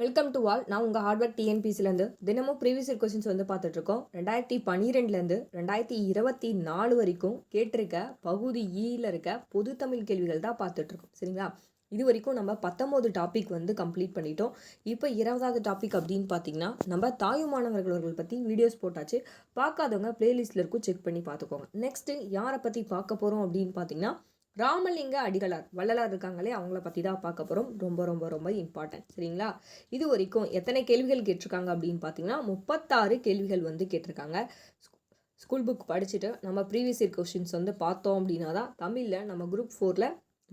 Welcome to all நான் உங்கள் hardware டிஎன்பிசிலேருந்து தினமும் ப்ரீவியஸ் இயர் கொஸ்டின்ஸ் வந்து பார்த்துட்ருக்கோம் ரெண்டாயிரத்தி பன்னிரெண்டுலேருந்து ரெண்டாயிரத்தி இருபத்தி நாலு வரைக்கும் கேட்டிருக்க பகுதி e ஈயில் இருக்க பொது தமிழ் கேள்விகள் தான் பார்த்துட்ருக்கோம் சரிங்களா? இது வரைக்கும் நம்ம பத்தொம்போது டாபிக் வந்து கம்ப்ளீட் பண்ணிட்டோம். இப்போ இருபதாவது டாபிக் அப்படின்னு பார்த்தீங்கன்னா நம்ம தாயு மாணவர்கள் பற்றி வீடியோஸ் போட்டாச்சு. பார்க்காதவங்க பிளேலிஸ்ட்டில் இருக்கும் செக் பண்ணி பார்த்துக்கோங்க. நெக்ஸ்ட்டு யாரை பற்றி பார்க்க போகிறோம் அப்படின்னு பார்த்தீங்கன்னா ராமலிங்க அடிகளார் வள்ளலார் இருக்காங்களே அவங்கள பற்றி தான் பார்க்க போகிறோம் ரொம்ப ரொம்ப ரொம்ப இம்பார்ட்டன்ட் சரிங்களா? இது வரைக்கும் எத்தனை கேள்விகள் கேட்டிருக்காங்க அப்படின்னு பார்த்தீங்கன்னா முப்பத்தாறு கேள்விகள் வந்து கேட்டிருக்காங்க. ஸ்கூல் புக் படிச்சுட்டு நம்ம ப்ரீவியஸ் இயர் கொஷின்ஸ் வந்து பார்த்தோம் அப்படின்னா தான் தமிழில் நம்ம குரூப் ஃபோரில்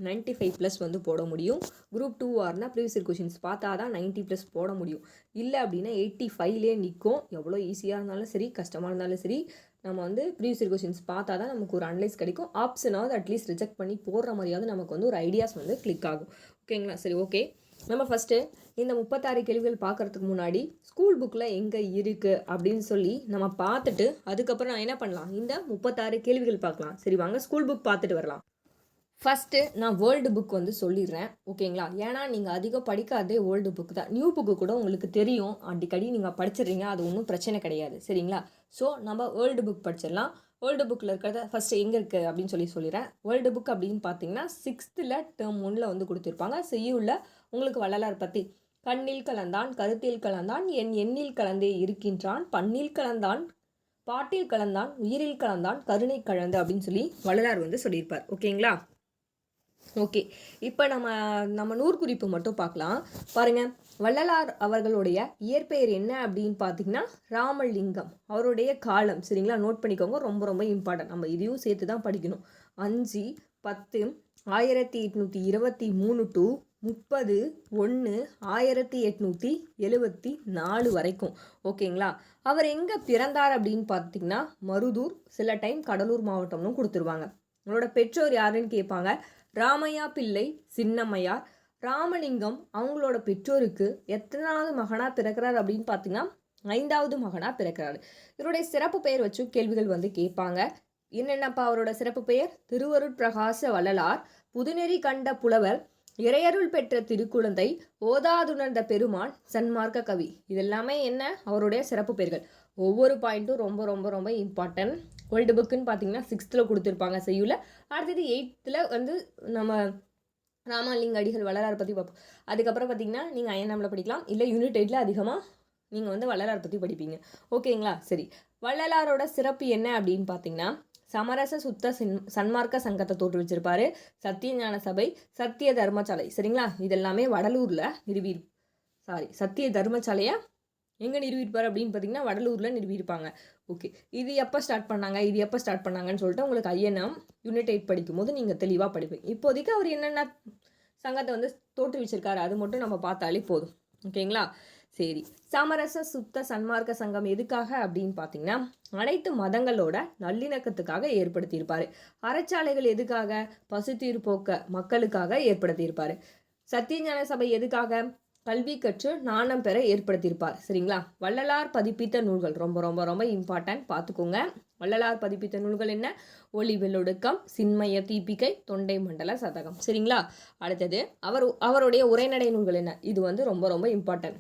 95 ஃபைவ் ப்ளஸ் வந்து போட முடியும். குரூப் டூ ஆர்னா ப்ரீவியஸ் கொஷின்ஸ் பார்த்தா தான் நைன்ட்டி ப்ளஸ் போட முடியும். இல்லை அப்படின்னா எயிட்டி ஃபைவ்லேயே நிற்கும் எவ்வளோ ஈஸியாக இருந்தாலும் சரி கஷ்டமாக இருந்தாலும் சரி நம்ம வந்து ப்ரீவியஸ் கொஷின்ஸ் பார்த்தா தான் நமக்கு ஒரு அனலைஸ் கிடைக்கும். ஆப்ஷனாவது அட்லீஸ்ட் ரிஜெக்ட் பண்ணி போடுற மாதிரியாவது நமக்கு வந்து ஒரு ஐடியாஸ் வந்து கிளிக் ஆகும். ஓகேங்களா சரி ஓகே நம்ம ஃபஸ்ட்டு இந்த முப்பத்தாறு கேள்விகள் பார்க்குறதுக்கு முன்னாடி ஸ்கூல் புக்கில் எங்கே இருக்குது அப்படின்னு சொல்லி நம்ம பார்த்துட்டு அதுக்கப்புறம் நான் என்ன பண்ணலாம்? இந்த முப்பத்தாறு கேள்விகள் பார்க்கலாம். சரி வாங்க ஸ்கூல் புக் பார்த்துட்டு வரலாம். ஃபஸ்ட்டு நான் வேர்ல்டு புக் வந்து சொல்லிடுறேன் ஓகேங்களா? ஏன்னா நீங்கள் அதிகம் படிக்காதே வேர்ல்டு புக் தான். நியூ புக்கு கூட உங்களுக்கு தெரியும். அடிக்கடி நீங்கள் படிச்சிடுறீங்க அது ஒன்றும் பிரச்சனை கிடையாது சரிங்களா? ஸோ நம்ம வேர்ல்டு புக் படிச்சிடலாம். வேர்ல்டு புக்கில் இருக்கிறத ஃபஸ்ட்டு எங்கே இருக்குது அப்படின்னு சொல்லி சொல்லிடுறேன். வேர்ல்டு புக் அப்படின்னு பார்த்தீங்கன்னா சிக்ஸ்த்தில் டேர்ம் ஒன்றில் வந்து கொடுத்துருப்பாங்க. செய்யுள்ள உங்களுக்கு வள்ளலார் பற்றி கண்ணில் கலந்தான் கருத்தில் கலந்தான் என் எண்ணில் கலந்தே இருக்கின்றான். பண்ணில் கலந்தான் பாட்டில் கலந்தான் உயிரில் கலந்தான் கருணை கலந்து அப்படின்னு சொல்லி வள்ளலார் வந்து சொல்லியிருப்பார் ஓகேங்களா? ஓகே. இப்போ நம்ம நம்ம நூற்குறிப்பு மட்டும் பார்க்கலாம். பாருங்கள் வள்ளலார் அவர்களுடைய இயற்பெயர் என்ன அப்படின்னு பார்த்தீங்கன்னா ராமலிங்கம். அவருடைய காலம் சரிங்களா? நோட் பண்ணிக்கோங்க ரொம்ப ரொம்ப இம்பார்ட்டன்ட் நம்ம இதையும் சேர்த்து தான் படிக்கணும். அஞ்சு பத்து ஆயிரத்தி எட்நூற்றி இருபத்தி மூணு டு முப்பது ஒன்று ஆயிரத்தி எட்நூற்றி எழுபத்தி நாலு வரைக்கும். ஓகேங்களா? அவர் எங்கே பிறந்தார் அப்படின்னு பார்த்தீங்கன்னா மருதூர் சில டைம் கடலூர் மாவட்டம்னு கொடுத்துருவாங்க. உங்களோட பெற்றோர் யாருன்னு கேட்பாங்க ராமையா பிள்ளை சின்னம்மையார். ராமலிங்கம் அவங்களோட பெற்றோருக்கு எத்தனாவது மகனாக பிறக்கிறார் அப்படின்னு பார்த்தீங்கன்னா ஐந்தாவது மகனாக பிறக்கிறாரு. இவருடைய சிறப்பு பெயர் வச்சு கேள்விகள் வந்து கேட்பாங்க. என்னென்னப்பா அவரோட சிறப்பு பெயர்? திருவருட்பிரகாச வள்ளலார். புதுநெறி கண்ட புலவர். இறையருள் பெற்ற திருக்குழந்தை. ஓதாதுணர்ந்த பெருமான். சன்மார்க்க கவி. இதெல்லாமே என்ன? அவருடைய சிறப்பு பெயர்கள். ஒவ்வொரு பாயிண்ட்டும் ரொம்ப ரொம்ப ரொம்ப இம்பார்ட்டன்ட் ஓல்டு புக்குன்னு பார்த்தீங்கன்னா சிக்ஸ்த்தில் கொடுத்துருப்பாங்க செய்யுல. அடுத்தது எயித்தில் வந்து நம்ம ராமலிங்க அடிகள் வளரார் பற்றி பார்ப்போம் அதுக்கப்புறம் பார்த்தீங்கன்னா நீங்கள் அயனாமில் படிக்கலாம். இல்லை யூனிட் எயிட்டில் அதிகமாக நீங்கள் வந்து வள்ளலார் பற்றி படிப்பீங்க. ஓகேங்களா சரி. வள்ளலாரோட சிறப்பு என்ன அப்படின்னு பார்த்தீங்கன்னா சமரச சுத்த சின் சன்மார்க்க சங்கத்தை தோற்றுவிச்சிருப்பாரு சத்தியஞான சபை சத்திய தர்மசாலை. சரிங்களா? இதெல்லாமே வடலூரில் நிறுவி சாரி சத்திய தர்மசாலையை எங்கே நிறுவியிருப்பார் அப்படின்னு பார்த்தீங்கன்னா வடலூரில் நிறுவியிருப்பாங்க ஓகே இது எப்போ ஸ்டார்ட் பண்ணாங்க? இது எப்போ ஸ்டார்ட் பண்ணாங்கன்னு சொல்லிட்டு உங்களுக்கு ஐஎன்எம் யூனிட் எயிட் படிக்கும்போது நீங்கள் தெளிவாக படிப்பீங்க. இப்போதைக்கு அவர் என்னென்ன சங்கத்தை வந்து தோற்றுவிச்சிருக்காரு அது மட்டும் நம்ம பார்த்தாலே போதும். ஓகேங்களா சரி. சமரச சுத்த சன்மார்க்க சங்கம் எதுக்காக அப்படின்னு பார்த்தீங்கன்னா அனைத்து மதங்களோட நல்லிணக்கத்துக்காக ஏற்படுத்தியிருப்பார். அறச்சாலைகள் எதுக்காக? பசுத்தீர் போக்க மக்களுக்காக ஏற்படுத்தியிருப்பார். சத்தியஞான சபை எதுக்காக? கல்வி கற்று நாணம் பெற ஏற்படுத்தியிருப்பார். சரிங்களா? வள்ளலார் பதிப்பித்த நூல்கள். ரொம்ப ரொம்ப ரொம்ப இம்பார்ட்டன்ட் பார்த்துக்கோங்க. வள்ளலார் பதிப்பித்த நூல்கள் என்ன? ஒளி வெள்ளொடுக்கம் சின்மய தீபிகை தொண்டை மண்டல சதகம். சரிங்களா? அடுத்தது அவர் அவருடைய உரைநடை நூல்கள் என்ன? இது வந்து ரொம்ப ரொம்ப இம்பார்ட்டன்ட்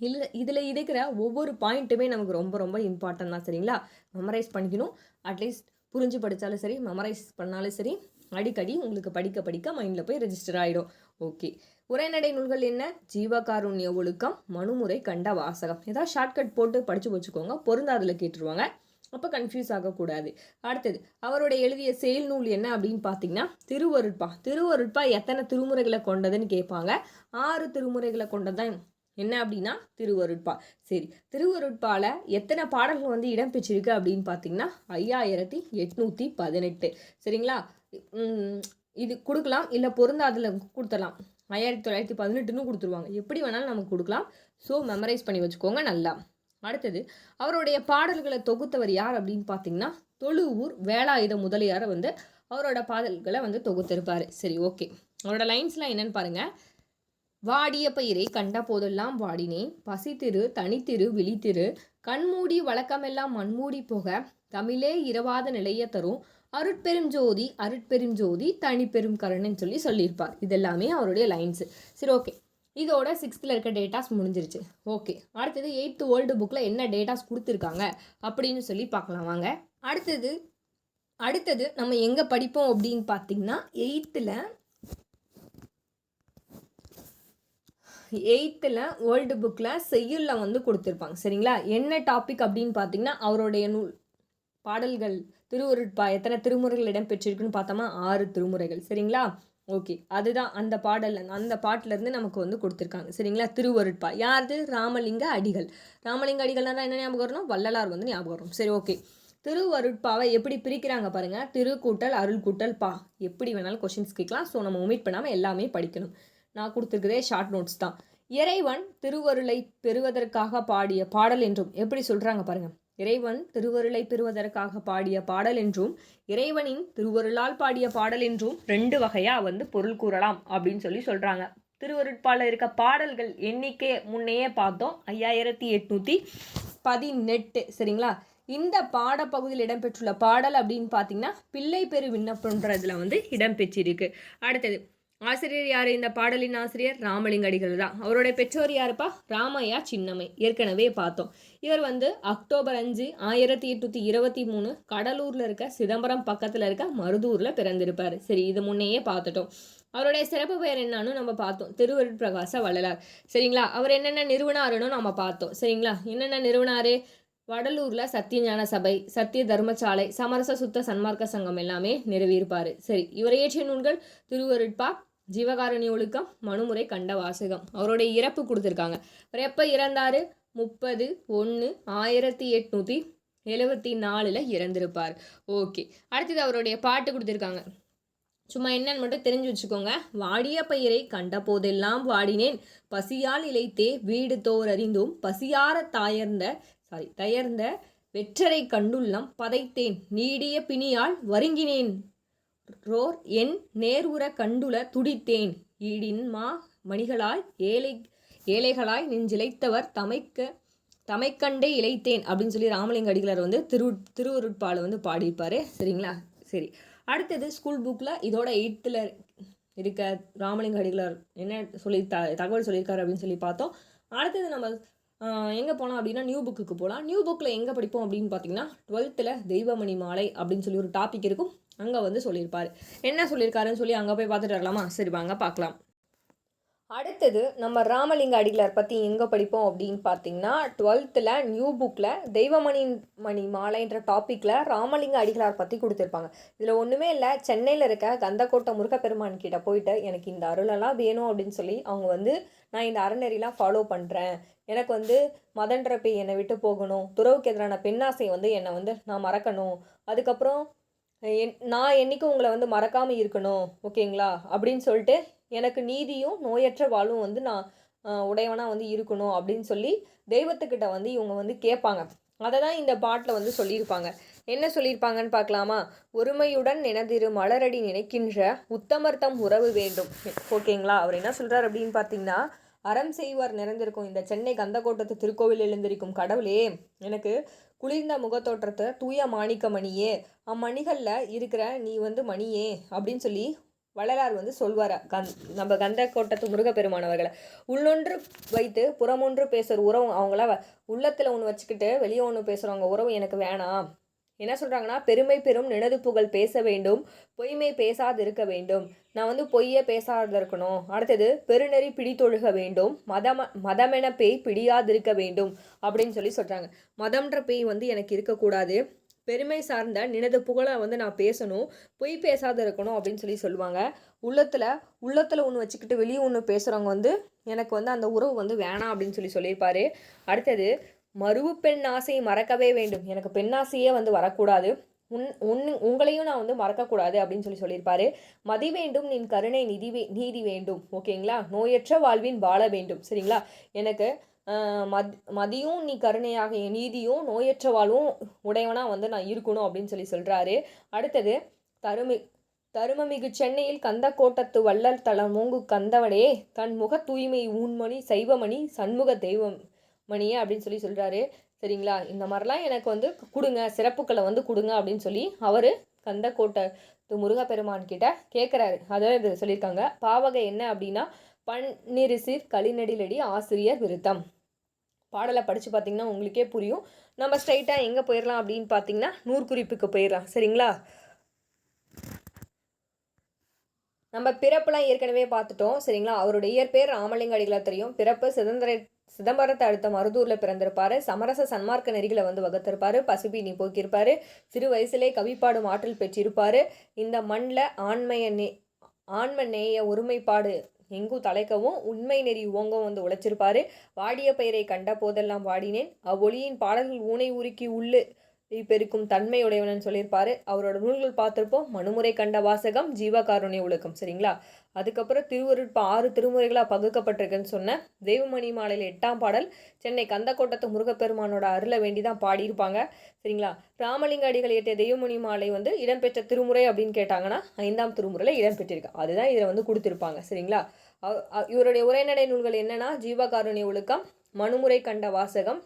இல்லை இதில் இருக்கிற ஒவ்வொரு பாயிண்ட்டுமே நமக்கு ரொம்ப ரொம்ப இம்பார்ட்டன்ட் தான். சரிங்களா? மெமரைஸ் பண்ணிக்கணும். அட்லீஸ்ட் புரிஞ்சு படித்தாலும் சரி மெமரைஸ் பண்ணாலும் சரி அடிக்கடி உங்களுக்கு படிக்க படிக்க மைண்டில் போய் ரெஜிஸ்டர் ஆகிடும் ஓகே உரைநடை நூல்கள் என்ன? ஜீவகாருண்ய ஒழுக்கம் மனுமுறை கண்ட வாசகம். ஏதாவது ஷார்ட்கட் போட்டு படித்து வச்சுக்கோங்க. பொருந்தாதில் கேட்டுருவாங்க. அப்போ கன்ஃபியூஸ் ஆகக்கூடாது. அடுத்தது அவருடைய எழுதிய செயல் நூல் என்ன அப்படின்னு பார்த்தீங்கன்னா திருவருட்பா. திருவருட்பா எத்தனை திருமுறைகளை கொண்டதுன்னு கேட்பாங்க. ஆறு திருமுறைகளை கொண்டதான் என்ன அப்படின்னா திருவருட்பா. சரி திருவருட்பாவில் எத்தனை பாடல்கள் வந்து இடம்பெற்றிருக்கு அப்படின்னு பார்த்தீங்கன்னா ஐயாயிரத்தி எட்நூற்றி பதினெட்டு. சரிங்களா? இது கொடுக்கலாம் இல்லை பொருந்தாதில் கொடுத்தலாம் ஆயிரத்தி தொள்ளாயிரத்தி பதினெட்டுன்னு கொடுத்துருவாங்க. எப்படி வேணாலும் நமக்கு கொடுக்கலாம். ஸோ மெமரைஸ் பண்ணி வச்சுக்கோங்க நல்லா. அடுத்தது அவருடைய பாடல்களை தொகுத்தவர் யார் அப்படின்னு பார்த்தீங்கன்னா தொழுவூர் வேலாயுத முதலியாரை வந்து அவரோட பாடல்களை வந்து தொகுத்திருப்பார். சரி ஓகே. அவரோட லைன்ஸ்லாம் என்னன்னு பாருங்கள் வாடிய பயிரை கண்ட போதெல்லாம் வாடினேன். பசித்திரு தனித்திரு விழித்திரு. கண்மூடி வழக்கமெல்லாம் மண்மூடி போக தமிழே இரவாத நிலைய தரும். அருட்பெரும் ஜோதி அருட்பெரும் ஜோதி தனிப்பெரும் கருணைன்னு சொல்லி சொல்லியிருப்பார். இதெல்லாமே அவருடைய லைன்ஸு சரி ஓகே இதோட சிக்ஸ்த்தில் இருக்க டேட்டாஸ் முடிஞ்சிருச்சு. ஓகே அடுத்தது எயித்து வேர்ல்டு புக்கில் என்ன டேட்டாஸ் கொடுத்துருக்காங்க அப்படின்னு சொல்லி பார்க்கலாம். வாங்க. அடுத்தது அடுத்தது நம்ம எங்கே படிப்போம் அப்படின்னு பார்த்தீங்கன்னா எயித்தில் எயித்தில் வேர்ல்டு புக்கில் செய்யுளில் வந்து கொடுத்துருப்பாங்க. சரிங்களா? என்ன டாபிக் அப்படின்னு பார்த்தீங்கன்னா அவருடைய நூல் பாடல்கள் திருவருட்பா எத்தனை திருமுறைகள் இடம்பெற்றிருக்குன்னு பார்த்தோமா? ஆறு திருமுறைகள். சரிங்களா? ஓகே. அதுதான் அந்த பாடல் அந்த பாட்டிலேருந்து நமக்கு வந்து கொடுத்துருக்காங்க. சரிங்களா? திருவருட்பா. யாரது? ராமலிங்க அடிகள். ராமலிங்க அடிகள்னா என்ன ஞாபகம் வரணும்? வள்ளலார் வந்து ஞாபகம் வரும் சரி ஓகே. திருவருட்பாவை எப்படி பிரிக்கிறாங்க பாருங்கள் திருக்கூட்டல் அருள் கூட்டல் பா. எப்படி வேணாலும் கொஷின்ஸ் கேட்கலாம். ஸோ நம்ம ஒமிட் பண்ணாமல் எல்லாமே படிக்கணும். நான் கொடுத்துருக்குறதே ஷார்ட் நோட்ஸ் தான். இறைவன் திருவருளை பெறுவதற்காக பாடிய பாடல் என்றும் எப்படி சொல்கிறாங்க பாருங்கள் இறைவன் திருவருளை பெறுவதற்காக பாடிய பாடல் என்றும் இறைவனின் திருவருளால் பாடிய பாடல் என்றும் ரெண்டு வகையாக வந்து பொருள் கூறலாம் அப்படின்னு சொல்லி சொல்கிறாங்க திருவருட்பால இருக்க பாடல்கள் எண்ணிக்கை முன்னையே பார்த்தோம். ஐயாயிரத்தி எட்நூற்றி பதினெட்டு சரிங்களா? இந்த பாடப்பகுதியில் இடம்பெற்றுள்ள பாடல் அப்படின்னு பார்த்தீங்கன்னா பிள்ளை பெரு விண்ணப்பன்றதுல வந்து இடம்பெற்றிருக்கு. அடுத்தது ஆசிரியர் யார்? இந்த பாடலின் ஆசிரியர் ராமலிங்க அடிகள் தான். அவருடைய பெற்றோர் யாருப்பா? ராமையா சின்னம்மை. ஏற்கனவே பார்த்தோம். இவர் வந்து அக்டோபர் அஞ்சு ஆயிரத்தி எட்நூற்றி இருபத்தி மூணு கடலூரில் இருக்க சிதம்பரம் பக்கத்தில் இருக்க மருதூரில் பிறந்திருப்பார். சரி இது முன்னையே பார்த்துட்டோம். அவருடைய சிறப்பு பெயர் என்னன்னு நம்ம பார்த்தோம். திருவருட்பிரகாச வள்ளலார். சரிங்களா? அவர் என்னென்ன நிறுவனாருன்னு நம்ம பார்த்தோம். சரிங்களா? என்னென்ன நிறுவனாரு? வடலூரில் சத்தியஞான சபை சத்திய தர்மசாலை சமரச சுத்த சன்மார்க்க சங்கம் எல்லாமே நிறுவியிருப்பார். சரி இவர் இயற்றிய நூல்கள் திருவருட்பா ஜீவகாரணி ஒழுக்கம் மனுமுறை கண்ட வாசகம் அவருடைய இறப்பு கொடுத்துருக்காங்க. அவர் எப்போ இறந்தார்? முப்பது ஒன்று ஆயிரத்தி எட்நூற்றி எழுபத்தி நாலில் இறந்திருப்பார். ஓகே. அடுத்தது அவருடைய பாட்டு கொடுத்துருக்காங்க. சும்மா என்னன்னு மட்டும் தெரிஞ்சு வச்சுக்கோங்க. வாடிய பயிரை கண்ட போதெல்லாம் வாடினேன். பசியால் இழைத்தே வீடு தோர் அறிந்தும். பசியார தாயர்ந்த சாரி தயர்ந்த வெற்றரை கண்டுள்ளம் பதைத்தேன். நீடிய பிணியால் வருங்கினேன். ரோர் என் நேர்வுற கண்டுல துடித்தேன். ஈடின் மா மணிகளால் ஏழை ஏழைகளாய் நெஞ்சிழைத்தவர் தமைக்க தமைக்கண்டே இழைத்தேன் அப்படின்னு சொல்லி ராமலிங்க அடிகளார் வந்து திரு திருவருட்பாலை வந்து பாடியிருப்பார். சரிங்களா? சரி. அடுத்தது ஸ்கூல் புக்கில் இதோட எயித்தில் இருக்க ராமலிங்க அடிகளார் என்ன சொல்லி த தகவல் சொல்லியிருக்காரு அப்படின்னு சொல்லி பார்த்தோம். அடுத்தது நம்ம எங்கே போனோம் அப்படின்னா நியூ புக்குக்கு போகலாம் நியூ புக்கில் எங்கே படிப்போம் அப்படின்னு பார்த்தீங்கன்னா டுவெல்த்தில் தெய்வமணி மாலை அப்படின்னு சொல்லி ஒரு டாபிக் இருக்கும். அங்கே வந்து சொல்லியிருப்பார். என்ன சொல்லியிருக்காருன்னு சொல்லி அங்கே போய் பார்த்துட்டு வரலாமா? சரி வாங்க பார்க்கலாம். அடுத்தது நம்ம ராமலிங்க அடிகளார் பற்றி எங்கே படிப்போம் அப்படின்னு பார்த்தீங்கன்னா டுவெல்த்தில் நியூ புக்கில் தெய்வமணி மணி மாலைன்ற டாப்பிக்கில் ராமலிங்க அடிகளார் பற்றி கொடுத்துருப்பாங்க. இதில் ஒன்றுமே இல்லை சென்னையில் இருக்க கந்தக்கோட்டை முருகப்பெருமான் கிட்ட போயிட்டு எனக்கு இந்த அருளெல்லாம் வேணும் அப்படின்னு சொல்லி அவங்க வந்து நான் இந்த அறநெறிலாம் ஃபாலோ பண்ணுறேன் எனக்கு வந்து மதன்ற பேய் என்னை விட்டு போகணும் துறவுக்கு எதிரான பெண்ணாசை வந்து என்னை வந்து நான் மறக்கணும். அதுக்கப்புறம் நான் என்றைக்கும் உங்களை வந்து மறக்காமல் இருக்கணும் ஓகேங்களா? அப்படின்னு சொல்லிட்டு எனக்கு நீதியும் நோயற்ற வாழ்வும் வந்து நான் உடையவனாக வந்து இருக்கணும் அப்படின்னு சொல்லி தெய்வத்துக்கிட்ட வந்து இவங்க வந்து கேட்பாங்க. அதை தான் இந்த பாட்டில் வந்து சொல்லியிருப்பாங்க. என்ன சொல்லியிருப்பாங்கன்னு பார்க்கலாமா? ஒருமையுடன் நினதிரு மலரடி நினைக்கின்ற உத்தமர்த்தம் உறவு வேண்டும். ஓகேங்களா? அவர் என்ன சொல்கிறார் அப்படின்னு பார்த்தீங்கன்னா அறம் செய்வார் நிறைந்திருக்கும் இந்த சென்னை கந்தக்கோட்டத்து திருக்கோவில் எழுந்திருக்கும் கடவுளே எனக்கு குளிர்ந்த முகத்தோற்றத்தை தூய மாணிக்க மணியே அம்மணிகளில் இருக்கிற நீ வந்து மணியே அப்படின்னு சொல்லி வள்ளலார் வந்து சொல்வார்? கந் நம்ம கந்த கோட்டத்து முருகப்பெருமானவர்களை உள்ளொன்று வைத்து புறமொன்று பேசுகிற உறவு அவங்கள உள்ளத்தில் ஒன்று வச்சுக்கிட்டு வெளியே ஒன்று பேசுகிறவங்க உறவு எனக்கு வேணாம். என்ன சொல்கிறாங்கன்னா பெருமை பெரும் நினது புகழ் பேச வேண்டும் பொய்மை பேசாது இருக்க வேண்டும். நான் வந்து பொய்யே பேசாது இருக்கணும். அடுத்தது பெருநெறி பிடித்தொழுக வேண்டும். மதம மதமென பேய் பிடியாதிருக்க வேண்டும். அப்படின்னு சொல்லி சொல்கிறாங்க மதம்ன்ற பேய் வந்து எனக்கு இருக்கக்கூடாது. பெருமை சார்ந்த நினது புகழை வந்து நான் பேசணும். பொய் பேசாத இருக்கணும் அப்படின்னு சொல்லி சொல்லுவாங்க. உள்ளத்தில் உள்ளத்தில் ஒன்று வச்சுக்கிட்டு வெளியே ஒன்று பேசுகிறவங்க வந்து எனக்கு வந்து அந்த உறவு வந்து வேணாம் அப்படின்னு சொல்லி சொல்லியிருப்பாரு. அடுத்தது மருவு பெண் ஆசையை மறக்கவே வேண்டும். எனக்கு பெண்ணாசையே வந்து வரக்கூடாது. உன் உன் உங்களையும் நான் வந்து மறக்கக்கூடாது அப்படின்னு சொல்லி சொல்லியிருப்பாரு. மதி வேண்டும் நின் கருணை நிதி நீதி வேண்டும். ஓகேங்களா? நோயற்ற வாழ்வின் வாழ வேண்டும். சரிங்களா? எனக்கு மத் மதியும் நீ கருணையாக நீதியும் நோயற்ற வாழ்வும் உடையவனாக வந்து நான் இருக்கணும் அப்படின்னு சொல்லி சொல்கிறாரு அடுத்தது தருமி தருமமிகு சென்னையில் கந்த கோட்டத்து வள்ளல் தளமூங்கு மூங்கு கந்தவனே தன் முக தூய்மை ஊன்மணி சைவமணி சண்முக தெய்வம். மணியே அப்படின்னு சொல்லி சொல்கிறாரு சரிங்களா? இந்த மாதிரிலாம் எனக்கு வந்து கொடுங்க. சிறப்புக்களை வந்து கொடுங்க அப்படின்னு சொல்லி அவர் கந்தக்கோட்டை முருகப்பெருமான் கிட்ட கேட்குறாரு அதான் இது சொல்லியிருக்காங்க. பாவகை என்ன அப்படின்னா பன்னிரிசிற் களிநடிலடி ஆசிரியர் விருத்தம். பாடலை படித்து பார்த்தீங்கன்னா உங்களுக்கே புரியும். நம்ம ஸ்ட்ரைட்டாக எங்கே போயிடலாம் அப்படின்னு பார்த்தீங்கன்னா நூற்குறிப்புக்கு போயிடலாம் சரிங்களா? நம்ம பிறப்புலாம் ஏற்கனவே பார்த்துட்டோம். சரிங்களா? அவருடைய இயற்பெயர் ராமலிங்க அடிகளார் தெரியும். பிறப்பு சுதந்திர சிதம்பரத்தை அடுத்த மருதூரில் பிறந்திருப்பாரு. சமரச சன்மார்க்க நெறிகளை வந்து வகுத்திருப்பாரு. பசுபீனி போக்கியிருப்பாரு. சிறு வயசுலே கவிப்பாடும் ஆற்றல் பெற்றிருப்பாரு. இந்த மண்ணில் ஆண்மைய நே ஆண்ம நேய ஒருமைப்பாடு எங்கும் தலைக்கவும் உண்மை நெறி ஓங்கவும் வந்து உழைச்சிருப்பாரு. வாடிய பெயரை கண்ட போதெல்லாம் வாடினேன். அவ்வொளியின் பாடல்கள் ஊனை உருக்கி உள்ளு. பெருக்கும் தன்மையுடையவனு சொல்லியிருப்பாரு. அவரோட நூல்கள் பார்த்துருப்போம். மனுமுறை கண்ட வாசகம் ஜீவகாருண்ய உலகம் சரிங்களா? அதுக்கப்புறம் திருவருட்ப ஆறு திருமுறைகளாக பகுக்கப்பட்டிருக்குன்னு சொன்னேன் தெய்வமணி மாலையில் எட்டாம் பாடல் சென்னை கந்தக்கோட்டத்து முருகப்பெருமானோட அருளை வேண்டி தான் பாடியிருப்பாங்க சரிங்களா? ராமலிங்க அடிகள் இயற்றிய தெய்வமணி மாலை வந்து இடம்பெற்ற திருமுறை அப்படின்னு கேட்டாங்கன்னா ஐந்தாம் திருமுறையில் இடம்பெற்றிருக்கு. அதுதான் இதில் வந்து கொடுத்துருப்பாங்க சரிங்களா? இவருடைய உரைநடை நூல்கள் என்னன்னா ஜீவகாருண்ய ஒழுக்கம் மனுமுறை கண்ட வாசகம்.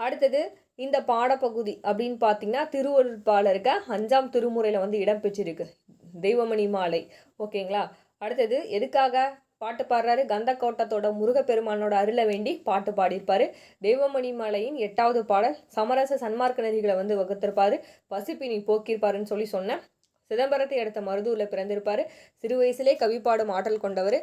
அடுத்தது இந்த பாடப்பகுதி அப்படின்னு பார்த்தீங்கன்னா திருவருட்பாலருக்க அஞ்சாம் திருமுறையில் வந்து இடம்பெற்றிருக்கு தெய்வமணி மாலை. ஓகேங்களா? அடுத்தது எதுக்காக பாட்டு பாடுறாரு? கந்தக்கோட்டத்தோட முருகப்பெருமானோட அருளை வேண்டி பாட்டு பாடியிருப்பார். தெய்வமணி மாலையின் எட்டாவது பாடல் சமரச சன்மார்க்க நதிகளை வந்து வகுத்திருப்பாரு. பசிப்பினி போக்கியிருப்பாருன்னு சொல்லி சொன்னேன். சிதம்பரத்தை அடுத்த மருதூரில் பிறந்திருப்பார். சிறு வயசுலே கவி பாடும் ஆற்றல் கொண்டவர்.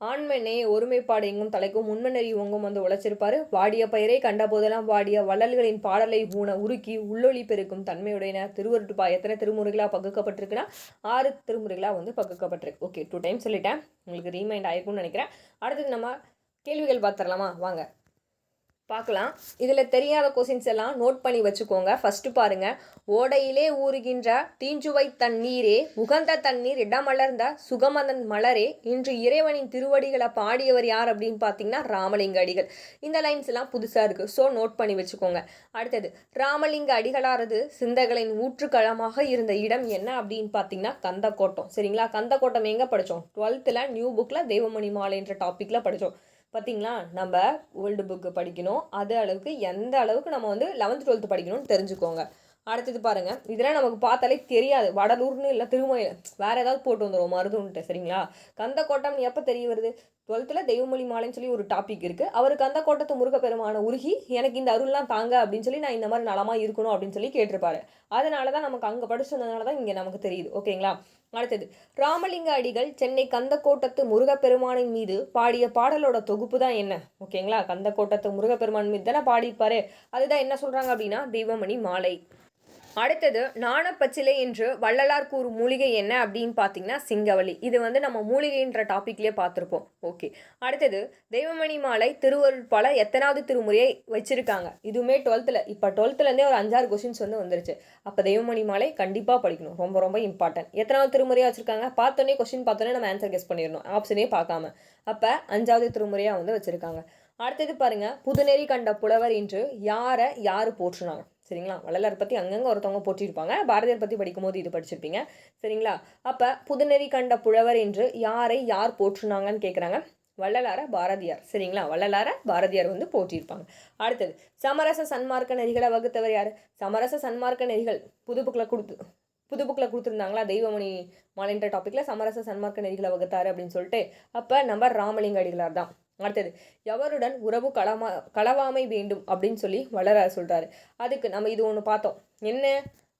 ஆண்மனே ஒருமைப்பாடு எங்கும் தலைக்கும் உண்மநெறி ஒங்கும் வந்து உழைச்சிருப்பாரு. வாடிய பயிரை கண்ட போதெல்லாம் வாடிய வள்ளல்களின் பாடலை ஊன உருக்கி உள்ளொளி பெருக்கும் தன்மையுடைய திருவருட்டுப்பா எத்தனை திருமுறைகளாக பகுக்கப்பட்டிருக்குன்னா ஆறு திருமுறைகளாக வந்து பகுக்கப்பட்டிருக்கு. ஓகே டூ டைம் சொல்லிட்டேன். உங்களுக்கு ரீமைண்ட் ஆயிருக்கும்னு நினைக்கிறேன். அடுத்தது நம்ம கேள்விகள் பார்த்துடலாமா? வாங்க. பார்க்கலாம். இதில் தெரியாத கொஷின்ஸ் எல்லாம் நோட் பண்ணி வச்சுக்கோங்க. ஃபஸ்ட்டு பாருங்கள் ஓடையிலே ஊறுகின்ற தீஞ்சுவை தண்ணீரே உகந்த தண்ணீர் இடமலர்ந்த சுகமந்தன் மலரே இன்று இறைவனின் திருவடிகளை பாடியவர் யார் அப்படின்னு பார்த்தீங்கன்னா ராமலிங்க அடிகள். இந்த லைன்ஸ் எல்லாம் புதுசாக இருக்குது ஸோ நோட் பண்ணி வச்சுக்கோங்க. அடுத்தது ராமலிங்க அடிகளாரது சிந்தைகளின் ஊற்றுக்களமாக இருந்த இடம் என்ன அப்படின்னு பார்த்தீங்கன்னா கந்தக்கோட்டம். சரிங்களா? கந்தக்கோட்டம் எங்கே படித்தோம் டுவெல்த்தில் நியூ புக்கில் தெய்வமணி மாலைன்ற டாப்பிக்கில் படித்தோம் பார்த்தீங்களா நம்ம ஓல்டு புக்கு படிக்கணும். அது அளவுக்கு எந்த அளவுக்கு நம்ம வந்து லெவன்த் டுவெல்த்து படிக்கணும்னு தெரிஞ்சுக்கோங்க. அடுத்தது பாருங்கள் இதெல்லாம் நமக்கு பார்த்தாலே தெரியாது. வடலூர்னு இல்லை திருமயில வேறு ஏதாவது போட்டு வந்துடும் மருதுன்ட்டு சரிங்களா? கந்தக்கோட்டம் எப்போ தெரிய வருது? டுவெல்த்தில் தெய்வமொழி மாலைன்னு சொல்லி ஒரு டாபிக் இருக்குது அவருக்கு அந்த கோட்டத்து முருகப்பெருமான உருகி எனக்கு இந்த அருள்லாம் தாங்க அப்படின்னு சொல்லி நான் இந்த மாதிரி நலமாக இருக்கணும் அப்படின்னு சொல்லி கேட்டிருப்பாரு. அதனால தான் நமக்கு அங்கே படிச்சதுனால தான் இங்கே நமக்கு தெரியுது. ஓகேங்களா? அடுத்தது ராமலிங்க அடிகள் சென்னை கந்தக்கோட்டத்து முருகப்பெருமானின் மீது பாடிய பாடலோட தொகுப்பு தான் என்ன? ஓகேங்களா? கந்தக்கோட்டத்து முருகப்பெருமான் மீது தானே பாடிப்பாரு அதுதான் என்ன சொல்கிறாங்க அப்படின்னா தெய்வமணி மாலை. அடுத்தது நாணப்பச்சிலை என்று வள்ளலார் கூறு மூலிகை என்ன அப்படின்னு பார்த்தீங்கன்னா சிங்கவலி இது வந்து நம்ம மூலிகைன்ற டாப்பிக்லேயே பார்த்துருப்போம். ஓகே அடுத்தது தெய்வமணி மாலை திருவருட்பால எத்தனாவது திருமுறையை வச்சிருக்காங்க. இதுவுமே டுவெல்த்தில் இப்போ டுவெல்த்துலேருந்தே ஒரு அஞ்சாறு கொஷின்ஸ் வந்து வந்துருச்சு. அப்போ தெய்வமணி மாலை கண்டிப்பாக படிக்கணும். ரொம்ப ரொம்ப இம்பார்ட்டன்ட் எத்தனாவது திருமுறையாக வச்சுருக்காங்க? பார்த்தோன்னே கொஷின் பார்த்தோன்னே நம்ம ஆன்சர் கெஸ் பண்ணிடணும். ஆப்ஷனே பார்க்காம. அப்போ அஞ்சாவது திருமுறையாக வந்து வச்சுருக்காங்க. அடுத்தது பாருங்கள் புதுநெறி கண்ட புலவர் என்று யாரை யார் போற்றுனாங்க? சரிங்களா? வள்ளலார் பற்றி அங்கங்கே ஒருத்தவங்க போட்டிருப்பாங்க பாரதியார் பற்றி படிக்கும்போது இது படிச்சிருப்பீங்க. சரிங்களா? அப்போ புதுநெறி கண்ட புழவர் என்று யாரை யார் போற்றுனாங்கன்னு கேட்குறாங்க வள்ளலார பாரதியார். சரிங்களா? வள்ளலார பாரதியார் வந்து போட்டியிருப்பாங்க அடுத்தது சமரச சன்மார்க்க நெறிகளை வகுத்தவர் யார்? சமரச சன்மார்க்க நெறிகள் புதுப்புக்கில் கொடுத்து புது புக்கில் கொடுத்துருந்தாங்களா? தெய்வமணி மாலைன்ற டாப்பிக்கில் சமரச சன்மார்க்க நெறிகளை வகுத்தார் அப்படின்னு சொல்லிட்டு அப்போ நம்ம ராமலிங்க அடிகளார் தான் அடுத்தது எவருடன் உறவு களமா களவாமை வேண்டும்? அப்படின்னு சொல்லி வளர சொல்கிறாரு அதுக்கு நம்ம இது ஒன்று பார்த்தோம். என்ன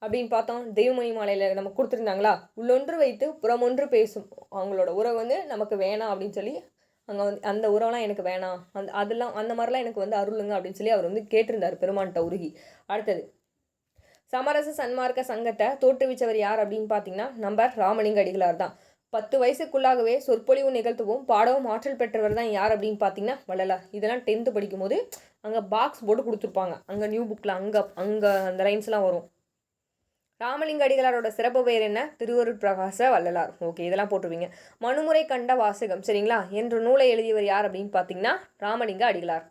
அப்படின்னு பார்த்தோம். தெய்வமணி மாலையில் நம்ம கொடுத்துருந்தாங்களா? உள்ளொன்று வைத்து புறமொன்று பேசும். அவங்களோட உறவு வந்து நமக்கு வேணாம் அப்படின்னு சொல்லி அங்கே வந்து அந்த உறவெல்லாம் எனக்கு வேணாம். அந்த அதெல்லாம் அந்த மாதிரிலாம் எனக்கு வந்து அருளுங்க அப்படின்னு சொல்லி அவர் வந்து கேட்டிருந்தார் பெருமான்கிட்ட உருகி. அடுத்தது சமரச சன்மார்க்க சங்கத்தை தோற்றுவிச்சவர் யார் அப்படின்னு பார்த்தீங்கன்னா நம்ம ராமலிங்க அடிகளார் தான். பத்து வயசுக்குள்ளாகவே சொற்பொழிவு நிகழ்த்தவும் பாடவும் ஆற்றல் பெற்றவர் தான் யார் அப்படின்னு பார்த்தீங்கன்னா வள்ளலார் இதெல்லாம் டென்த்து படிக்கும்போது அங்கே பாக்ஸ் போட்டு கொடுத்துருப்பாங்க. அங்கே நியூ புக்கில் அங்கே அங்கே அந்த லைன்ஸ்லாம் வரும். ராமலிங்க அடிகளாரோட சிறப்பு பெயர் என்ன? திருவருட் பிரகாச வள்ளலார் ஓகே இதெல்லாம் போட்டுருவீங்க. மனுமுறை கண்ட வாசகம் சரிங்களா? என்ற நூலை எழுதியவர் யார் அப்படின்னு பார்த்தீங்கன்னா ராமலிங்க அடிகளார்.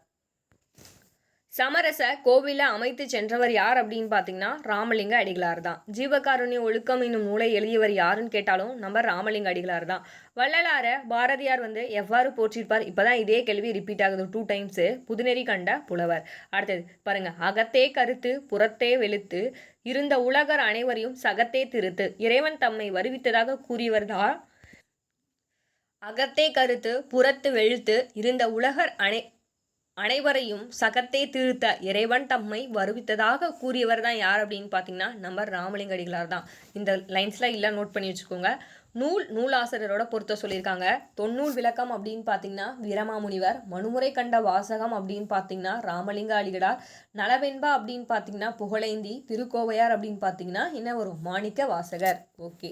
சமரச கோவிலை அமைத்து சென்றவர் யார் அப்படின்னு பார்த்தீங்கன்னா ராமலிங்க அடிகளார் தான். ஜீவகாருண்ய ஒழுக்கம் என்னும் நூலை எழுதியவர் யாருன்னு கேட்டாலும் நம்ம ராமலிங்க அடிகளார் தான். வள்ளலார பாரதியார் வந்து எவ்வாறு போற்றிருப்பார்? இப்போதான் இதே கேள்வி ரிப்பீட் ஆகுது. டூ டைம்ஸு புதுநெறி கண்ட புலவர். அடுத்தது பாருங்க. அகத்தே கருத்து புறத்தே வெளுத்து இருந்த உலகர் அனைவரையும் சகத்தே திருத்து. இறைவன் தம்மை வருவித்ததாக கூறியவர் தான் அகத்தே கருத்து புறத்து வெழுத்து இருந்த உலகர் அனை அனைவரையும் சகத்தே திருத்த இறைவன் தம்மை வருவித்ததாக கூறியவர் தான் யார் அப்படின்னு பார்த்தீங்கன்னா நம்ம ராமலிங்க அடிகளார் தான். இந்த லைன்ஸ்லாம் இல்லை நோட் பண்ணி வச்சுக்கோங்க. நூல் நூலாசிரியரோட பொறுத்த சொல்லியிருக்காங்க. தொன்னூல் விளக்கம் அப்படின்னு பார்த்தீங்கன்னா வீரமாமுனிவர் மனுமுறை கண்ட வாசகம் அப்படின்னு பார்த்தீங்கன்னா ராமலிங்க அடிகளார் நலவெண்பா அப்படின்னு பார்த்தீங்கன்னா புகழேந்தி திருக்கோவையார் அப்படின்னு பார்த்தீங்கன்னா என்ன வரும் மாணிக்க வாசகர். ஓகே.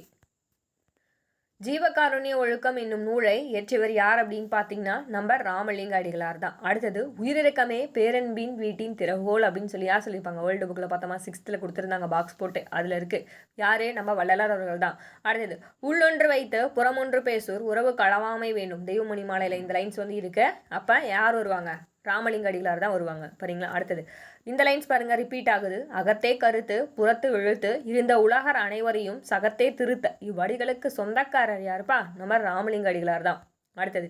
ஜீவகாருண்ய ஒழுக்கம் என்னும் நூலை இயற்றியவர் யார் அப்படின்னு பார்த்தீங்கன்னா நம்ம ராமலிங்க அடிகளார் தான். அடுத்தது உயிரிழக்கமே பேரன்பின் வீட்டின் திறகோல் அப்படின்னு சொல்லி யார் சொல்லியிருப்பாங்க? வேர்ல்டு புக்கில் பார்த்தோமா சிக்ஸ்த்தில் கொடுத்துருந்தாங்க பாக்ஸ் போட்டு. அதில் இருக்குது யாரே? நம்ம வள்ளலார் அவர்கள் தான். அடுத்தது உள்ளொன்று வைத்து புறமொன்று பேசூர் உறவு களவாமை வேண்டும். தெய்வமணி மாலையில் இந்த லைன்ஸ் வந்து இருக்கு. அப்போ யார் வருவாங்க? ராமலிங்க அடிகளார் தான் வருவாங்க. சரிங்களா அடுத்தது. இந்த லைன்ஸ் பாருங்க ரிப்பீட் ஆகுது. அகத்தே கருத்து புறத்து விழுத்து இருந்த உலகர் அனைவரையும் சகத்தே திருத்த. இவ்வடிகளுக்கு சொந்தக்காரர் யாருப்பா? நம்ம ராமலிங்க அடிகளார் தான். அடுத்தது.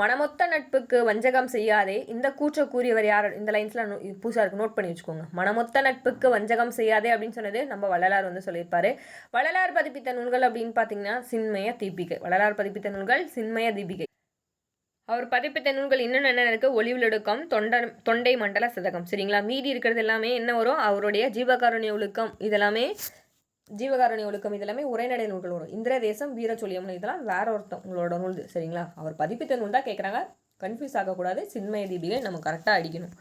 மனமொத்த நட்புக்கு வஞ்சகம் செய்யாதே. இந்த கூற்ற கூறியவர் யார்? இந்த லைன்ஸ்ல புதுசாக இருக்கு நோட் பண்ணி வச்சுக்கோங்க. மனமொத்த நட்புக்கு வஞ்சகம் செய்யாதே அப்படின்னு சொன்னது நம்ம வள்ளலார் வந்து சொல்லியிருப்பாரு. வள்ளலார் பதிப்பித்த நூல்கள் அப்படின்னு பார்த்தீங்கன்னா சின்மய தீபிகை. வள்ளலார் பதிப்பித்த நூல்கள் சின்மய தீபிகை. அவர் பதிப்பித்த நூல்கள் இன்னும் என்ன இருக்குது ஒளிவிலொடுக்கம் தொண்ட தொண்டை மண்டல சதகம். சரிங்களா? மீதி இருக்கிறது எல்லாமே என்ன வரும்? அவருடைய ஜீவகாருண்ய ஒழுக்கம். இதெல்லாமே ஜீவகாருண்ய ஒழுக்கம். இதெல்லாமே உரைநடை நூல்கள் வரும். இந்திர தேசம் வீரச்சொல்லியம்னு இதெல்லாம் வேற ஒருத்தவங்களோட நூல் சரிங்களா? அவர் பதிப்பித்த நூல் தான் கேட்குறாங்க கன்ஃபியூஸ் ஆகக்கூடாது. சின்மய தீபிகை நம்ம கரெக்டாக அடிக்கணும்.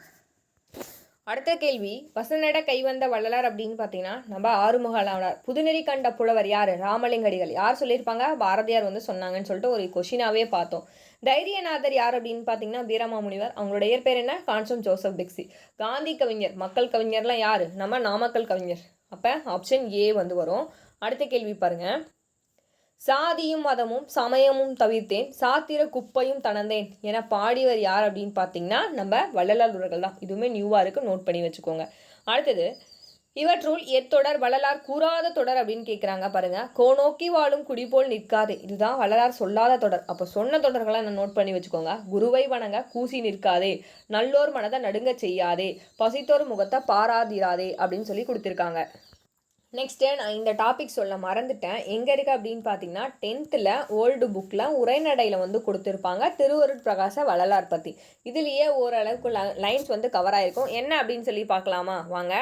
அடுத்த கேள்வி வசனட கைவந்த வள்ளலார் அப்படின்னு பார்த்தீங்கன்னா நம்ம ஆறுமுகலானார் புதுநெறி கண்ட புலவர் யார்? ராமலிங்கடிகள். யார் சொல்லியிருப்பாங்க? பாரதியார் வந்து சொன்னாங்கன்னு சொல்லிட்டு ஒரு கொஷினாவே பார்த்தோம். தைரியநாதர் யார் அப்படின்னு பார்த்தீங்கன்னா வீரமாமுனிவர். அவங்களோட இயற்பெயர் என்ன? கான்சம் ஜோசப் பிக்ஸி காந்தி கவிஞர் மக்கள் கவிஞர்லாம் யார்? நம்ம நாமக்கல் கவிஞர். அப்போ ஆப்ஷன் ஏ வந்து வரும். அடுத்த கேள்வி பாருங்கள் சாதியும் மதமும் சமயமும் தவிர்த்தேன் சாத்திர குப்பையும் தணந்தேன் என பாடியவர் யார் அப்படின்னு பார்த்தீங்கன்னா நம்ம வள்ளலார் தான். இதுவுமே நியூவாக இருக்குது நோட் பண்ணி வச்சுக்கோங்க. அடுத்தது இவற்றுள் எத்தொடர் வள்ளலார் கூறாத தொடர் அப்படின்னு கேட்குறாங்க பாருங்க. கோநோக்கி வாழும் குடி போல் நிற்காதே. இதுதான் வள்ளலார் சொல்லாத தொடர். அப்போ சொன்ன தொடர்களை நான் நோட் பண்ணி வச்சுக்கோங்க. குருவை வணங்க கூசி நிற்காதே. நல்லோர் மனதை நடுங்க செய்யாதே. பசித்தோர் முகத்தை பாராதிராதே அப்படின்னு சொல்லி கொடுத்துருக்காங்க. நெக்ஸ்ட்டு நான் இந்த டாபிக் சொல்ல மறந்துட்டேன். எங்கே இருக்குது அப்படின்னு பார்த்தீங்கன்னா டென்த்தில் ஓல்டு புக்கில் உரைநடையில் வந்து கொடுத்துருப்பாங்க. திருவருட் பிரகாச வள்ளலார் பற்றி இதுலேயே ஓரளவுக்கு லைன்ஸ் வந்து கவர் ஆயிருக்கும். என்ன அப்படின்னு சொல்லி பார்க்கலாமா? வாங்க.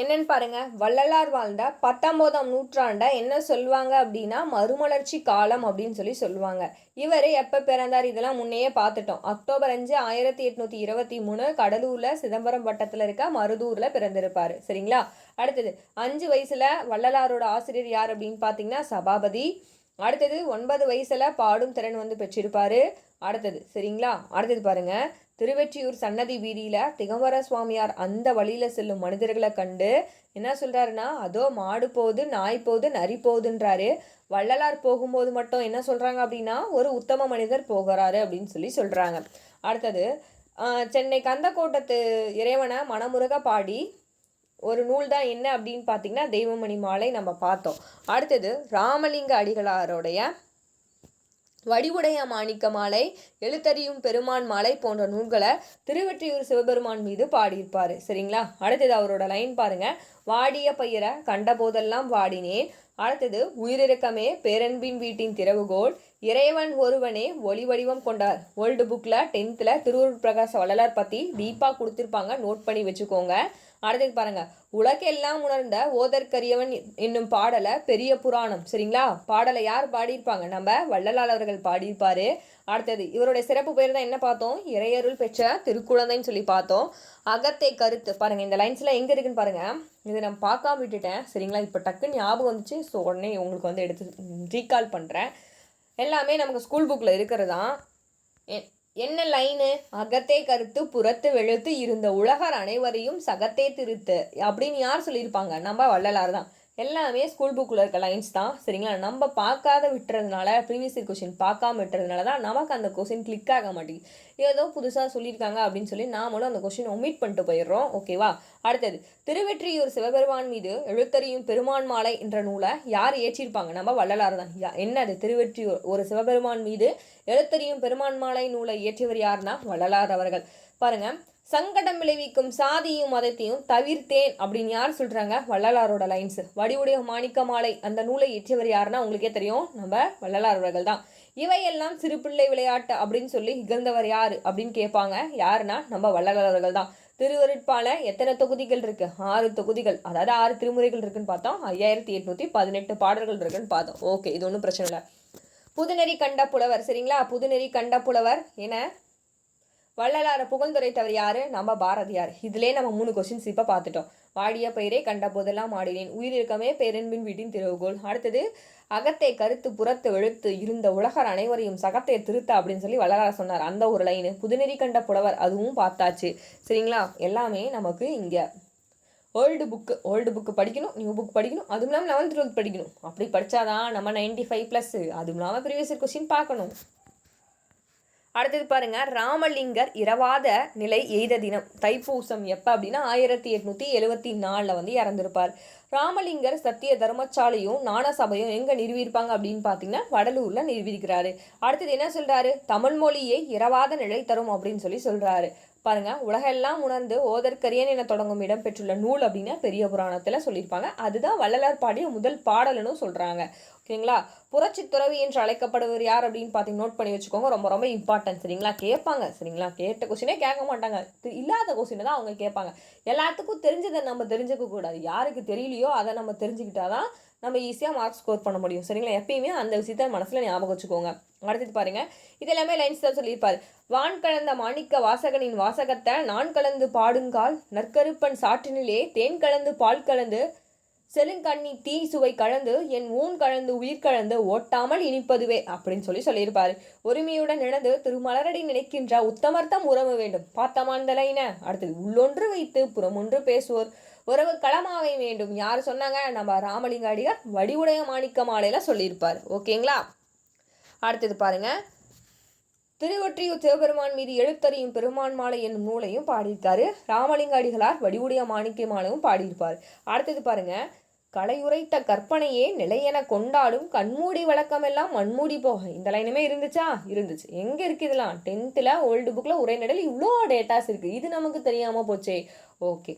என்னன்னு பாருங்க. வள்ளலார் வாழ்ந்த பத்தொம்போதாம் நூற்றாண்டை என்ன சொல்லுவாங்க அப்படின்னா மறுமலர்ச்சி காலம் அப்படின்னு சொல்லி சொல்லுவாங்க. இவர் எப்போ பிறந்தார்? இதெல்லாம் முன்னையே பார்த்துட்டோம். அக்டோபர் அஞ்சு ஆயிரத்தி எட்நூற்றி இருபத்தி மூணு கடலூரில் சிதம்பரம் வட்டத்தில் இருக்க மருதூரில் பிறந்திருப்பார். சரிங்களா? அடுத்தது அஞ்சு வயசில் வள்ளலாரோட ஆசிரியர் யார் அப்படின்னு பார்த்தீங்கன்னா சபாபதி. அடுத்தது ஒன்பது வயசில் பாடும் திறன் வந்து பெற்றிருப்பாரு. அடுத்தது சரிங்களா? அடுத்தது பாருங்க. திருவெற்றியூர் சன்னதி வீதியில் திகம்பர சுவாமியார் அந்த வழியில் செல்லும் மனிதர்களை கண்டு என்ன சொல்கிறாருன்னா அதோ மாடு போகுது நாய் போகுது நரி போகுதுன்றாரு. வள்ளலார் போகும்போது மட்டும் என்ன சொல்கிறாங்க அப்படின்னா ஒரு உத்தம மனிதர் போகிறாரு அப்படின்னு சொல்லி சொல்கிறாங்க அடுத்தது சென்னை கந்தக்கோட்டத்து இறைவனை மனமுருக பாடி ஒரு நூல் தான் என்ன அப்படின்னு பார்த்தீங்கன்னா தெய்வமணி மாலை நம்ம பார்த்தோம். அடுத்தது ராமலிங்க அடிகளாருடைய வடிவுடைய மாணிக்க மாலை எழுத்தறியும் பெருமான் மாலை போன்ற நூல்களை திருவெற்றியூர் சிவபெருமான் மீது பாடியிருப்பார். சரிங்களா? அடுத்தது அவரோட லைன் பாருங்க. வாடிய பயிரை கண்டபோதெல்லாம் வாடினேன். அடுத்தது உயிரிறக்கமே பேரன்பின் வீட்டின் திறவுகோல் இறைவன் ஒருவனே ஒளி வடிவம் கொண்டார். ஓல்டு புக்கில் டென்த்தில் திருவூர் பிரகாச வள்ளலார் பற்றி டீப்பாக கொடுத்துருப்பாங்க. நோட் பண்ணி வச்சுக்கோங்க. அடுத்தது பாருங்க. உலகெல்லாம் உணர்ந்த ஓதற்கரியவன் என்னும் பாடலை பெரிய புராணம். சரிங்களா? பாடலை யார் பாடியிருப்பாங்க? நம்ம வள்ளலால் அவர்கள் பாடியிருப்பாரு. அடுத்தது இவருடைய சிறப்பு பெயர் தான் என்ன பார்த்தோம்? இறையருள் பெற்ற திருக்குழந்தைன்னு சொல்லி பார்த்தோம். அகத்தை கருத்து. பாருங்க இந்த லைன்ஸ்லாம் எங்கே இருக்குன்னு பாருங்க. இதை நான் பார்க்காம விட்டுட்டேன். சரிங்களா? இப்போ டக்குன்னு ஞாபகம் வந்துச்சு. ஸோ உடனே உங்களுக்கு வந்து எடுத்து ரீகால் பண்ணுறேன் எல்லாமே நமக்கு ஸ்கூல் புக்கில் இருக்கிறது தான். என்ன லைனு அகத்தே கருத்து புறத்து வெளுத்து இருந்த உலகர் அனைவரையும் சகத்தே திருத்து அப்படின்னு யார் சொல்லியிருப்பாங்க? நம்ம வள்ளலார் தான். எல்லாமே ஸ்கூல் புக்கில் இருக்க லைன்ஸ் தான். சரிங்களா? நம்ம பார்க்காத விட்டுறதுனால ப்ரீவியஸ் கொஷின் பார்க்காம விட்டுறதுனால தான் நமக்கு அந்த கொஷின் கிளிக் ஆக மாட்டேங்குது. ஏதோ புதுசாக சொல்லியிருக்காங்க அப்படின்னு சொல்லி நாமளும் அந்த கொஷின் ஒமிட் பண்ணிட்டு போயிடுறோம். ஓகேவா அடுத்தது திருவெற்றியூர் சிவபெருமான் மீது எழுத்தறியும் பெருமான் மாலை என்ற நூலை யார் ஏற்றியிருப்பாங்க நம்ம வள்ளலார் தான். யா- என்னது? திருவெற்றியூர் ஒரு சிவபெருமான் மீது எழுத்தறியும் பெருமான் மாலை நூலை இயற்றியவர் யாருன்னா? வள்ளலார் அவர்கள். பாருங்கள் சங்கடம் விளைவிக்கும் சாதியும் மதத்தையும் தவிர்த்தேன் அப்படின்னு யார் சொல்கிறாங்க வள்ளலாரோட லைன்ஸ் வடிவுடைய மாணிக்க மாலை அந்த நூலை இயற்றியவர் யாருன்னா உங்களுக்கே தெரியும். நம்ம வள்ளலார் அவர்கள் தான். இவையெல்லாம் சிறு பிள்ளை விளையாட்டு அப்படின்னு சொல்லி இகழ்ந்தவர் யார் அப்படின்னு கேட்பாங்க. யாருன்னா நம்ம வள்ளலாளர்கள் தான். திருவருட்பால எத்தனை தொகுதிகள் இருக்கு? ஆறு தொகுதிகள். அதாவது ஆறு திருமுறைகள் இருக்குன்னு பார்த்தோம். ஐயாயிரத்தி எட்நூத்தி பதினெட்டு பாடல்கள் இருக்குன்னு பார்த்தோம். ஓகே இது ஒன்றும் பிரச்சனை இல்லை. புதுநெறி கண்ட புலவர் சரிங்களா? புதுநெறி கண்ட புலவர் என வள்ளலாரை புகழ்ந்துரைத்தவர் யாரு? நம்ம பாரதியார். இதுலயே நம்ம மூணு கொஸ்டின்ஸ் இப்போ பார்த்துட்டோம் வாடிய பெயரை கண்ட போதெல்லாம் ஆடினேன். உயிரிழக்கமே பேரன்பின் வீட்டின் திறவுகோல் அடுத்தது அகத்தை கருத்து புறத்து எழுத்து இருந்த உலகர் அனைவரையும் சகத்தை திருத்த அப்படின்னு சொல்லி வள்ளலார் சொன்னார். அந்த ஒரு லைனு புதுநெறி கண்ட புலவர் அதுவும் பார்த்தாச்சு. சரிங்களா? எல்லாமே நமக்கு இங்கே ஓல்டு புக்கு ஓல்டு புக்கு படிக்கணும் நியூ புக் படிக்கணும். அதுவும் இல்லாமல் லெவன்த் டுவெல்த் படிக்கணும். அப்படி படித்தாதான் நம்ம நைன்டி ஃபைவ் ப்ளஸ் அதுவும் இல்லாமல் ப்ரீவியஸ் கொஸ்டின் பார்க்கணும். அடுத்தது பாருங்க ராமலிங்கர் இரவாத நிலை எய்த தினம். தைப்பூசம் எப்போ அப்படின்னா ஆயிரத்தி எட்நூத்தி எழுவத்தி நாலில் வந்து இறந்திருப்பார். ராமலிங்கர் சத்திய தர்மசாலையும் ஞானசபையும் எங்க நிறுவியிருப்பாங்க அப்படின்னு பார்த்தீங்கன்னா வடலூர்ல நிறுவியிருக்கிறாரு. அடுத்தது என்ன சொல்றாரு? தமிழ் மொழியை இரவாத நிலை தரும் அப்படின்னு சொல்லி சொல்றாரு. பாருங்க உலகெல்லாம் உணர்ந்து ஓதற்கரியன் என தொடங்கும் இடம் பெற்றுள்ள நூல் அப்படின்னா பெரிய புராணத்துல சொல்லியிருப்பாங்க. அதுதான் வள்ளலார் பாடிய முதல் பாடல்னு சொல்றாங்க. ஓகேங்களா? புரட்சி துறவி என்று அழைக்கப்படுவர் யார் அப்படின்னு பார்த்தீங்க நோட் பண்ணி வச்சுக்கோங்க. ரொம்ப ரொம்ப இம்பார்ட்டன்ட் சரிங்களா? கேட்பாங்க. சரிங்களா? கேட்ட கொஸ்டினே கேட்க மாட்டாங்க. இல்லாத கொஸ்டினை தான் அவங்க கேட்பாங்க. எல்லாத்துக்கும் தெரிஞ்சதை நம்ம தெரிஞ்சுக்க கூடாது யாருக்கு தெரியலையோ அதை நம்ம தெரிஞ்சுக்கிட்டாதான் நம்ம ஈஸியாக மார்க் ஸ்கோர் பண்ண முடியும். சரிங்களா? எப்பயுமே அந்த விஷயத்த மனசில் ஞாபகம் வச்சுக்கோங்க. அடுத்தது பாருங்க. இது எல்லாமே லைன்ஸ் தான் சொல்லியிருப்பார். வான் கலந்த மாணிக்க வாசகனின் வாசகத்தை நான் கலந்து பாடுங்கால் நற்கருப்பன் சாற்றினிலே தேன் கலந்து பால் கலந்து செலுங்கண்ணி தீ சுவை கலந்து என் ஊன் கலந்து உயிர் கலந்து ஓட்டாமல் இனிப்பதுவே அப்படின்னு சொல்லி சொல்லியிருப்பாரு. ஒருமையுடன் இணந்து திருமலரடி நினைக்கின்ற உத்தமர்த்தம் உறவு வேண்டும். பார்த்தமான் தலையின அடுத்தது. உள்ளொன்று வைத்து புறமொன்று பேசுவோர் உறவு களமாவை வேண்டும். யார் சொன்னாங்க? நம்ம ராமலிங்க அடிகார் வடிவுடைய மாணிக்க மாலையில சொல்லியிருப்பார். ஓகேங்களா? அடுத்தது பாருங்க. திருவொற்றியூர் சிவபெருமான் மீது எழுத்தறியும் பெருமான் மாலை என்னும் நூலையும் பாடியிருக்காரு. ராமலிங்க அடிகளார் வடிவுடைய மாணிக்க மாலையும் பாடியிருப்பார். அடுத்தது பாருங்க. கலையுரைத்த கற்பனையே நிலையென கொண்டாடும் கண்மூடி வழக்கமெல்லாம் மண்மூடி போக. இந்த லைனுமே இருந்துச்சா? இருந்துச்சு. எங்கே இருக்கு இதெல்லாம்? டென்த்தில் ஓல்டு புக்கில் உரைநடையில் இவ்வளோ டேட்டாஸ் இருக்குது இது நமக்கு தெரியாமல் போச்சே. ஓகே.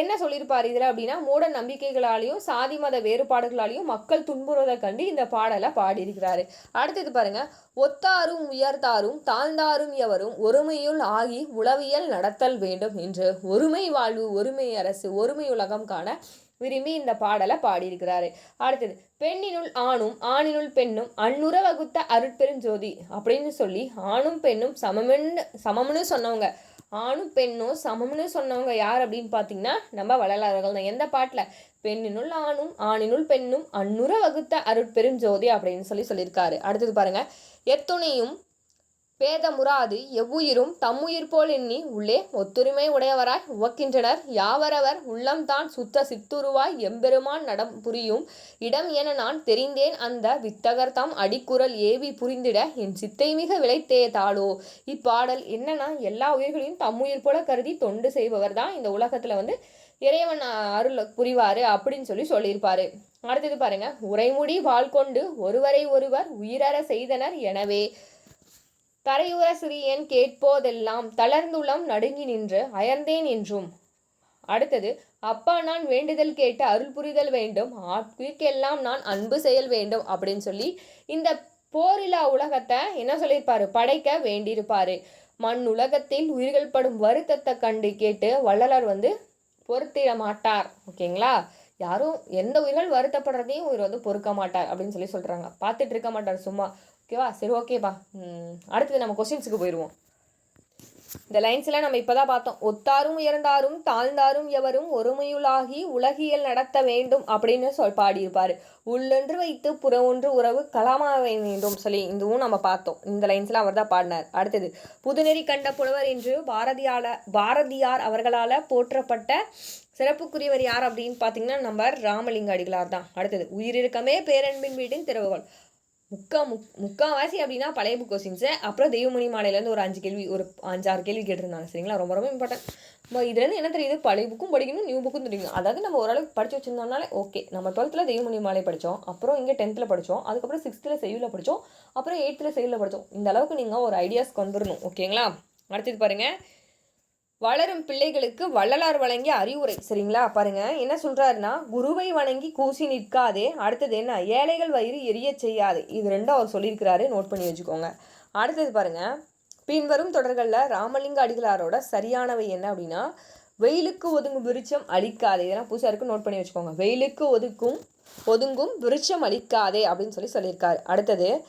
என்ன சொல்லியிருப்பார் இதில் அப்படின்னா மூட நம்பிக்கைகளாலையும் சாதி மத வேறுபாடுகளாலையும் மக்கள் துன்புறுவதை கண்டு இந்த பாடலை பாடியிருக்கிறாரு. அடுத்தது பாருங்க ஒத்தாரும் உயர்த்தாரும் தாழ்ந்தாரும் எவரும் ஒருமையுள் ஆகி உளவியல் நடத்தல் வேண்டும் என்று ஒருமை வாழ்வு ஒருமை அரசு ஒருமை உலகம் காண விரும்பி இந்த பாடலை பாடியிருக்கிறாரு. அடுத்தது பெண்ணினுள் ஆணும் ஆணினுள் பெண்ணும் அன்னுற வகுத்த அருட்பெருஞ்சோதி அப்படின்னு சொல்லி ஆணும் பெண்ணும் சமமென்னு சமம்னு சொன்னவங்க ஆணும் பெண்ணும் சமம்னு சொன்னவங்க யார் அப்படின்னு பார்த்தீங்கன்னா நம்ம வள்ளலார்கள் தான். எந்த பாட்டில்? பெண்ணினுள் ஆணும் ஆணினுள் பெண்ணும் அன்னுற வகுத்த அருட்பெருஞ்சோதி அப்படின்னு சொல்லி சொல்லியிருக்காரு. அடுத்தது பாருங்க. எத்துணையும் பேதமுறாது எவ்வுயிரும் தம்முயிர் போல் எண்ணி உள்ளே ஒத்துரிமை உடையவராய் உவக்கின்றனர். யாவரவர் உள்ளம்தான் சுத்த சித்துருவாய் எம்பெருமான் நடம் புரியும். இடம் என நான் தெரிந்தேன் அந்த வித்தகர் தாம் அடிக்குரல் ஏவி புரிந்திட என் சித்தை மிக விளைத்தே தாளோ. இப்பாடல் என்னன்னா எல்லா உயிர்களையும் தம்முயிர் போல கருதி தொண்டு செய்பவர் தான் இந்த உலகத்துல வந்து இறைவன் அருள் புரிவாரு அப்படின்னு சொல்லி சொல்லியிருப்பாரு. அடுத்தது பாருங்க உரைமுடி வாழ்கொண்டு ஒருவரை ஒருவர் உயிரற செய்தனர் எனவே தரையுற சிறியன் கேட்போதெல்லாம் தளர்ந்துளம் நடுங்கி நின்று அயர்ந்தேன் என்றும். அடுத்தது அப்பா நான் வேண்டுதல் கேட்டு அருள் புரிதல் வேண்டும் ஆட்குயிர்க்கெல்லாம் நான் அன்பு செயல் வேண்டும் அப்படின்னு சொல்லி இந்த போரிலா உலகத்தை என்ன சொல்லியிருப்பாரு? படைக்க வேண்டியிருப்பாரு. மண் உலகத்தில் உயிர்கள் படும் வருத்தத்தை கண்டு கேட்டு வள்ளலார் வந்து பொறுத்திட மாட்டார். ஓகேங்களா? யாரும் எந்த உயிர்கள் வருத்தப்படுறதையும் உயிர் வந்து பொறுக்க மாட்டார் அப்படின்னு சொல்லி சொல்கிறாங்க பார்த்துட்டு இருக்க மாட்டார் சும்மா. ஓகேவா சரி ஓகேப்பா அடுத்தது நம்ம கொஸ்டின்ஸுக்கு போயிடுவோம் இந்த லைன்ஸ்லாம் நம்ம இப்பதான் பார்த்தோம். ஒத்தாரும் உயர்ந்தாரும் தாழ்ந்தாரும் எவரும் ஒருமையுளாகி உலகியல் நடத்த வேண்டும் அப்படின்னு சொல் பாடியிருப்பாரு. உள்ளொன்று வைத்து புற ஒன்று உறவு கலாமாக வேண்டும் சொல்லி இதுவும் நம்ம பார்த்தோம். இந்த லைன்ஸ்லாம் அவர் தான் பாடினார். அடுத்தது புதுநெறி கண்ட புலவர் என்று பாரதியால பாரதியார் அவர்களால போற்றப்பட்ட சிறப்புக்குரியவர் யார் அப்படின்னு பார்த்தீங்கன்னா நம்ம ராமலிங்க அடிகளார் தான் அடுத்தது உயிரிழக்கமே பேரன்பின் வீட்டின் திறவுகோல் முக்கா முக் முக்கால்வாசி அப்படின்னா பழைய புக் கொஸ்டின்ஸு அப்புறம் தெய்வமணி மாலையிலேருந்து ஒரு அஞ்சு கேள்வி ஒரு அஞ்சாறு கேள்வி கேட்டிருந்தாங்க சரிங்களா? ரொம்ப ரொம்ப இம்பார்ட்டன்ட் இதுலேருந்து என்ன தெரியுது? பழைய புக்கும் படிக்கணும் நியூ புக்கும் தெரியும். அதாவது நம்ம ஓரளவுக்கு படித்து வச்சிருந்தோம்னாலே ஓகே நம்ம டுவெல்த்தில் தெய்வமணி மாலை படித்தோம். அப்புறம் இங்கே டென்த்தில் படித்தோம். அதுக்கப்புறம் சிக்ஸ்த்தில் செய்யுளில் படித்தோம். அப்புறம் எயித்தில் செய்யுளில் படித்தோம். இந்த அளவுக்கு நீங்கள் ஒரு ஐடியாஸ்க்கு வந்துடணும் ஓகேங்களா அடுத்தது பாருங்கள் வளரும் பிள்ளைகளுக்கு வள்ளலார் வழங்கிய அறிவுரை. சரிங்களா? பாருங்க. என்ன சொல்றாருன்னா குருவை வணங்கி கூசி நிற்காதே அடுத்தது என்ன? ஏழைகள் வயிறு எரிய செய்யாதே. இது ரெண்டும் அவர் சொல்லியிருக்கிறாரு. நோட் பண்ணி வச்சுக்கோங்க. அடுத்தது பாருங்க. பின்வரும் தொடர்களில் ராமலிங்க அடிகளாரோட சரியானவை என்ன அப்படின்னா வெயிலுக்கு ஒதுங்கும் விருச்சம் அழிக்காதே. இதெல்லாம் புதுசாக நோட் பண்ணி வச்சுக்கோங்க. வெயிலுக்கு ஒதுக்கும் ஒதுங்கும் விருச்சம் அழிக்காதே அப்படின்னு சொல்லி சொல்லியிருக்காரு. அடுத்தது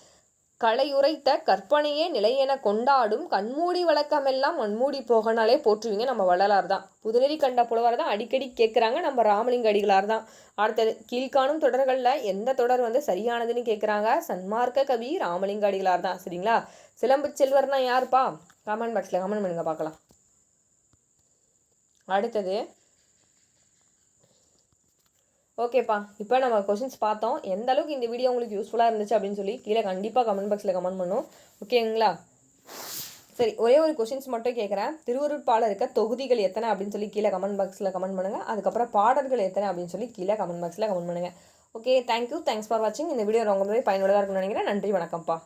கலையுரைத்த கற்பனையே நிலையென கொண்டாடும் கண்மூடி வழக்கமெல்லாம் மண்மூடி போகனாலே போற்றுவீங்க. நம்ம வள்ளலார் தான் புதுநெறி கண்ட புலவர் தான் அடிக்கடி கேட்குறாங்க நம்ம ராமலிங்க அடிகளார் தான் அடுத்தது கீழ்காணும் தொடர்களில் எந்த தொடர் வந்து சரியானதுன்னு கேட்குறாங்க சன்மார்க்க கவி ராமலிங்க அடிகளார் தான் சரிங்களா? சிலம்பு செல்வர்னா யாருப்பா? கமெண்ட் பாக்ஸில் கமெண்ட் பண்ணுங்க பார்க்கலாம். அடுத்தது ஓகேப்பா இப்போ நம்ம கொஷின்ஸ் பார்த்தோம். எந்த அளவுக்கு இந்த வீடியோ உங்களுக்கு யூஸ்ஃபுல்லாக இருந்துச்சு அப்படின்னு சொல்லி கீழே கண்டிப்பாக கமெண்ட் பாக்ஸில் கமெண்ட் பண்ணும். ஓகேங்களா? சரி ஒரே ஒரு கொஷின்ஸ் மட்டும் கேட்குறேன் திருவருட்பால இருக்க தொகுதிகள் எத்தனை அப்படின்னு சொல்லி கீழே கமெண்ட் பாக்ஸில் கமெண்ட் பண்ணுங்கள் அதுக்கப்புறம் பாடல்கள் எத்தனை அப்படின்னு சொல்லி கீழே கமெண்ட் பாக்ஸில் கமெண்ட் பண்ணுங்கள் ஓகே தேங்க்யூ தேங்க்ஸ் ஃபார் வாட்சிங் இந்த வீடியோ ரொம்பவே பயனுள்ளதாக இருக்கும்னு நினைக்கிறேன். நன்றி வணக்கம்ப்பா.